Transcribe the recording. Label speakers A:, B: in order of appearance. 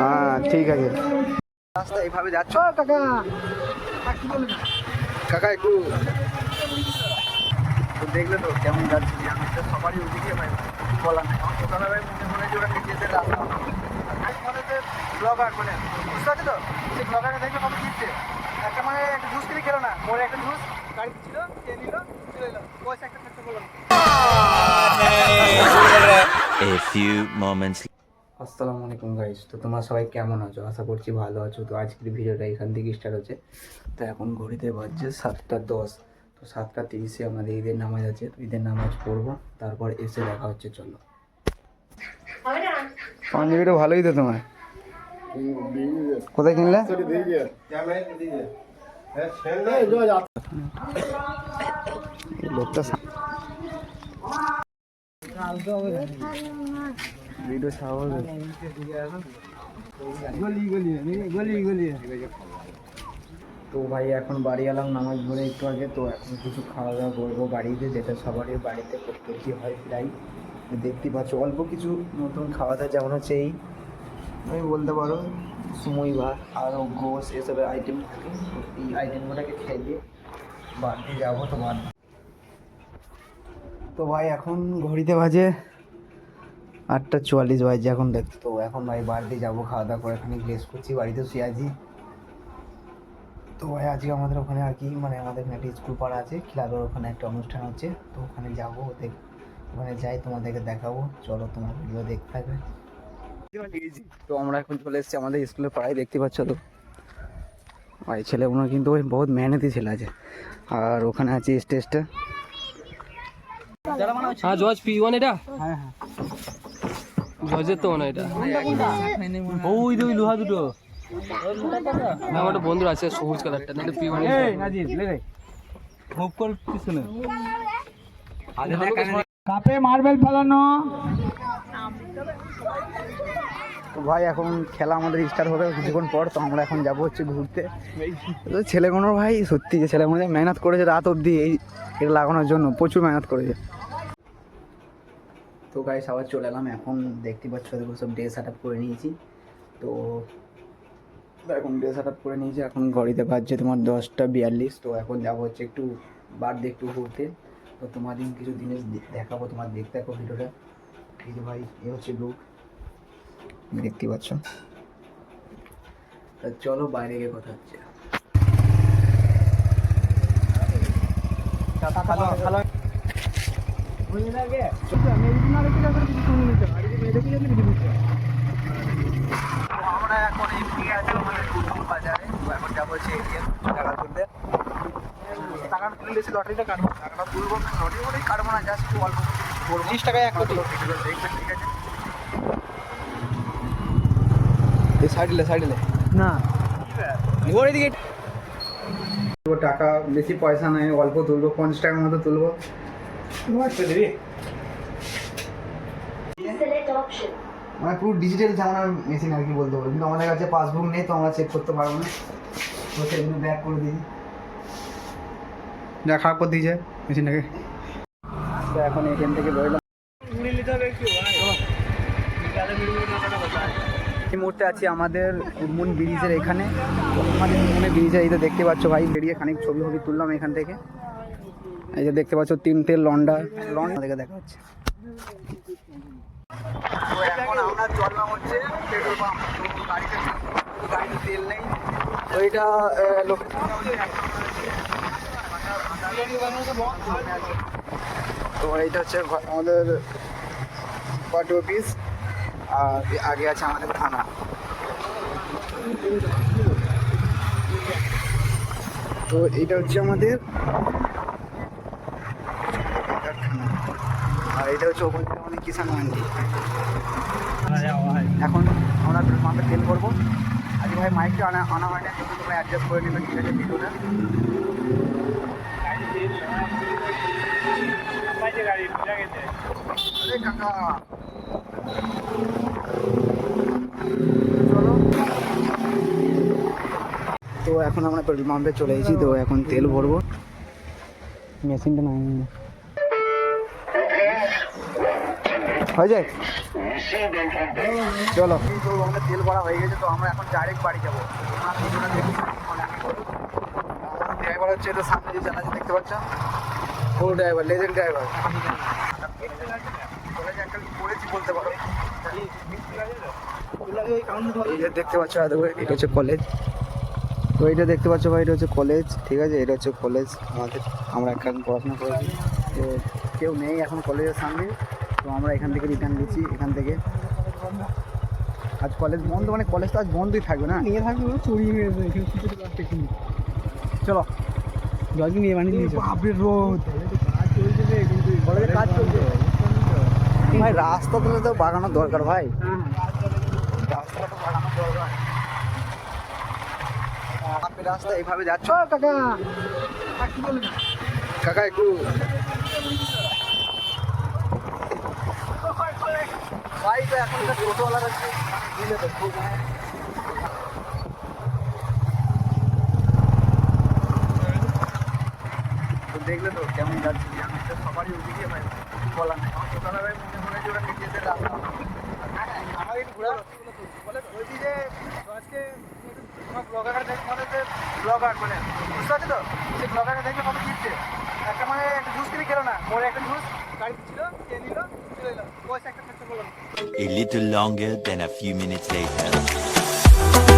A: হ্যাঁ ঠিক আছে। রাস্তা এইভাবে যাচ্ছ? কাকা কাকা একটু তো দেখলে তো কেমন যাচ্ছে। আমি তো সবারই ওদিকে ভাই বলা নাই। আমার ভাই মনে মনে যে ওরা নিজেদের রাস্তা। আজ মনে হচ্ছে ব্লগার মানে বুঝতে পারছ তো? ব্লগারে একটা মানে একটা জুস কিনে খেলো না একটা জুস গাড়ি ছিল নিল? চলে এলো। পয়সা একটা খরচা করল।
B: A few moments
A: আসসালামু আলাইকুম গাইস তো তোমরা সবাই কেমন আছো? আশা করছি ভালো আছো। তো আজকের ভিডিওটা এখান থেকে স্টার্ট হচ্ছে। তো এখন ঘড়িতে বাজছে সাতটা দশ। তো সাতটা তিরিশে আমাদের ঈদের নামাজ আছে। তো ঈদের নামাজ পড়ব। তারপর এসে দেখা হচ্ছে, চলো। পাঞ্জাবিটা ভালোই তো তোমার। কোথায় কিনলে? লোকটা ভিডিও তো ভাই, এখন বাড়ি এলাম, নামাজ পড়ে একটু আগে, তো এখন কিছু খাওয়া দাওয়া করব বাড়িতে, যেটা সবারই বাড়িতে প্রত্যেকটি হয় প্রায়। দেখতে পাচ্ছ, অল্প কিছু নতুন খাওয়া দাওয়া, যেমন হচ্ছে এই, আমি বলতে পারো, সুমই ভাত, আরও গোস এসবের আইটেম থাকে। এই আইটেমগুলোকে খেয়ে দিয়ে বাড়িতে যাব তো বাড়ি তো ভাই, এখন ঘড়িতে বাজে আটটা চুয়াল্লিশ বাজে এখন দেখতে তো এখন ভাই বাড়িতে যাব খাওয়া দাওয়া করে এখানে রেস্ট করছি বাড়িতে শুয়ে আছি। তো ভাই আজকে আমাদের ওখানে আর কি মানে আমাদের এখানে একটা স্কুল পাড়া আছে ক্লাবের ওখানে একটা অনুষ্ঠান হচ্ছে তো ওখানে যাব দেখ ওখানে যাই তোমাদেরকে দেখাবো চলো তোমার ভিডিও দেখতে থাকবে। তো আমরা এখন চলে এসেছি আমাদের স্কুলের পাড়ায় দেখতে পাচ্ছ তো? ভাই ছেলেগুলো কিন্তু ওই বহুত মেহনতি ছেলে আছে আর ওখানে আছে স্টেজটা
C: হ্যাঁ জজ পি ওয়ান এটা?
A: হ্যাঁ হ্যাঁ।
C: তো মনে হয় এটা ওই দুই লোহা দুটো। না আমার একটা আছে সবুজ কালারটা নাহলে পি ওয়ান
A: মুভ পিছনে
D: কাপে মার্বেল ফেলানো।
A: তো ভাই এখন খেলা আমাদের স্টার্ট হবে কিছুক্ষণ পর তো আমরা এখন যাব হচ্ছে ঘুরতে। তো ছেলেগুলো ভাই সত্যি যে ছেলেগুলো মেহনত করেছে রাত অবধি এই এটা লাগানোর জন্য প্রচুর মেহনত করেছে। তো গাইস আবার চলে এলাম। এখন দেখতে পাচ্ছ, দেখো, সব ডে সেট করে নিয়েছি। তো এখন ডে সেট করে নিয়েছি। এখন ঘড়িতে বাজছে তোমার দশটা বিয়াল্লিশ। তো এখন যাব হচ্ছে একটু বাড়তে, একটু ঘুরতে। তো তোমাদের কিছু জিনিস দেখাবো, তোমার দেখতে থাকো ভিডিওটা। এই যে ভাই, এ হচ্ছে লুক দেখতে পাচ্ছ? তা চলো, বাইরে গিয়ে কথা হচ্ছে। আমরা এখন এদিকে আছি আমাদের কুটুম বাজারে। এখন যাব হচ্ছে এটিএম টাকা তুলতে। টাকা তুলে দিয়েছি লটারিটা কাটবো। টাকাটা তুলবো না লটারি কাটবো না জাস্ট একটু অল্প করব তিরিশ টাকায় এক কোটি। দেখবেন ঠিক আছে। সাইডলে সাইডলে না। এদিকে। টাকা বেশি পয়সা নাই অল্প তুলবো পঞ্চাশ টাকার মতো তুলবো। মানে পুরো ডিজিটাল জামানার মেশিন আর কি বলতে পারব। কিন্তু আমাদের কাছে পাসবুক নেই তো আমরা চেক করতে পারব না। তো সেগুলো ব্যাক করে দিই। যা খারাপ করে দিয়েছে মেশিনটাকে তো এখন এখান থেকে বেরোলাম। এই মুহূর্তে আছি আমাদের উডমুন ব্রিজের এখানে। আমাদের উডমুনের ব্রিজে এই তো দেখতে পাচ্ছ ভাই বেরিয়ে খানিক ছবি ছবি তুললাম এখান থেকে। এই যে দেখতে পাচ্ছ তিনটে লন্ডা। লন্ডা দেখে দেখা এখন হচ্ছে পাম্প। তো এটা এইটা হচ্ছে আমাদের পার্টি অফিস আর আগে আছে আমাদের থানা। তো এটা হচ্ছে আমাদের এটা থানা। আর এটা হচ্ছে থেকে আমাদের কিষান মান্ডি এখন আমরা মাপে তেল করব আজ ভাই মাইকটা আনা আনা হয় না যেহেতু তোমরা অ্যাডজাস্ট করে নেবে ঠিক আছে ভিডিওটা আরে কাকা। চলো। তো এখন আমরা পেট্রোল পাম্পে চলে এসেছি তো এখন তেল ভরবো। মেশিনটা নাই। হয়ে যায়। চলো। তো আমাদের তেল ভরা হয়ে গেছে তো আমরা এখন ডাইরেক্ট বাড়ি যাব ড্রাইভার হচ্ছে এটা সামনে যে জানাচ্ছে দেখতে পাচ্ছ? ও ড্রাইভার লেজেন্ড ড্রাইভার বলতে পারো দেখতে পাচ্ছ এটা হচ্ছে কলেজ তো দেখতে পাচ্ছ ভাই এটা হচ্ছে কলেজ ঠিক আছে? এটা হচ্ছে কলেজ আমাদের আমরা এখানে পড়াশোনা করেছি। তো কেউ নেই এখন কলেজের সামনে। তো আমরা এখান থেকে রিটার্ন দিচ্ছি এখান থেকে। আজ কলেজ বন্ধ মানে কলেজ তো আজ বন্ধই থাকবে না? নিয়ে থাকবে নিয়ে চলো। জলদি নিয়ে বানিয়ে নিয়ে বাপরে রোদ। কলেজে কাজ চলছে? ভাই রাস্তা তো তো বাগানোর দরকার ভাই। রাস্তাটা তো বাগানোর দরকার। আপনি রাস্তা এইভাবে যাচ্ছ? কাকা। কাকা একটু ভাই তো এখন টোটোওয়ালার দিলে তো খুব দেখলে তো কেমন যাচ্ছে আমি তো সবারই ওদিকে ভাই, বলা নেই। ভাই মনে মনে যে ওরা নিজেদের রাস্তা আমার ঘোরা বলে বলছি যে আজকে তোমার ব্লগার দেখে মনে হচ্ছে ব্লগার মানে বুঝতে পারছ তো? সেই ব্লগারকে দেখে কত কিনছে একটা মানে একটা জুস কিনে খেলো না। ওর একটা জুস গাড়ি ছিল খেয়ে নিল?
B: A little longer than a few minutes later.